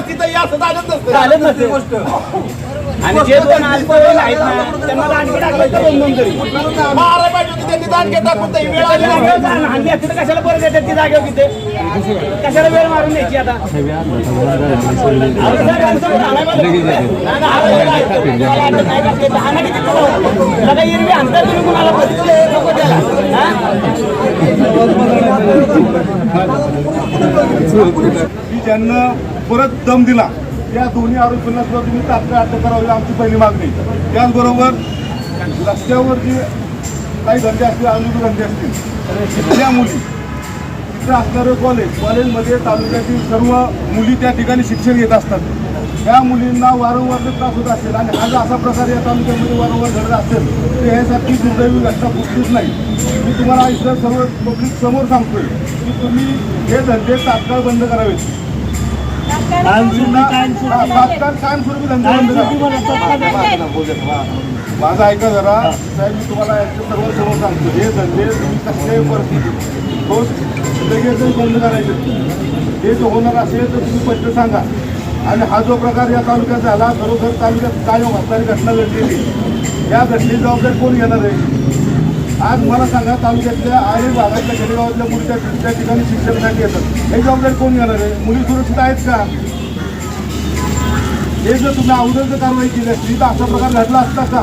तिथं या नसतं. झालंच नसते गोष्ट आणि जे दोन अल्पवयीन आहेत ना त्यांना आणखी तर दोन दोन तरी मारा पाहिजे होती त्यांनी दान टाकून फक्त वेळ आली नाही. आणि तिथं कशाला परत येतात ती जागेवर तिथे कशाला वेळ मारून द्यायची आता अहो, आणता तुम्ही कुणाला नको त्याला ज्यांना परत दम दिला या दोन्ही आरोपींना सुद्धा तुम्ही तात्काळ अटक करावी आमची पहिली मागणी. त्याचबरोबर रस्त्यावर जे काही धंदे असतील अजून धंदे असतील त्या मुली तिथं असणारं कॉलेज कॉलेजमध्ये तालुक्यातील सर्व मुली त्या ठिकाणी शिक्षण घेत असतात. त्या मुलींना वारंवार जर त्रास होत असेल आणि हा जर असा प्रकार या तालुक्यामध्ये वारंवार घडत असेल तर ह्यासाठी दुर्दैवी घटना कुठलीच नाही. मी तुम्हाला इथं सर्व पब्लिक समोर सांगतोय की तुम्ही हे धंदे तात्काळ बंद करावेत. माझा ऐका जरा साहेब मी तुम्हाला सर्व समोर सांगतो. हे धंदे तुम्ही कसल्याही परिस्थितीत ठोस लगेचच बंद करायचे. हे जर होणार असेल तर तुम्ही स्पष्ट सांगा. आणि हा जो प्रकार या तालुक्यात झाला खरोखर तालुक्यात कायम असणारी घटना घडलेली या घटनेची जबाबदारी कोण घेणार आहे? आज मला सांगा तालुक्यातल्या आहे भागातल्या खेडेगावातल्या मुलीच्या त्या ठिकाणी शिक्षणासाठी येतात हे जबाबदारी कोण घेणार आहे? मुली सुरक्षित आहेत का? हे जर तुम्ही अगोदर जर कारवाई केली असती तर असा प्रकार घडला असता का?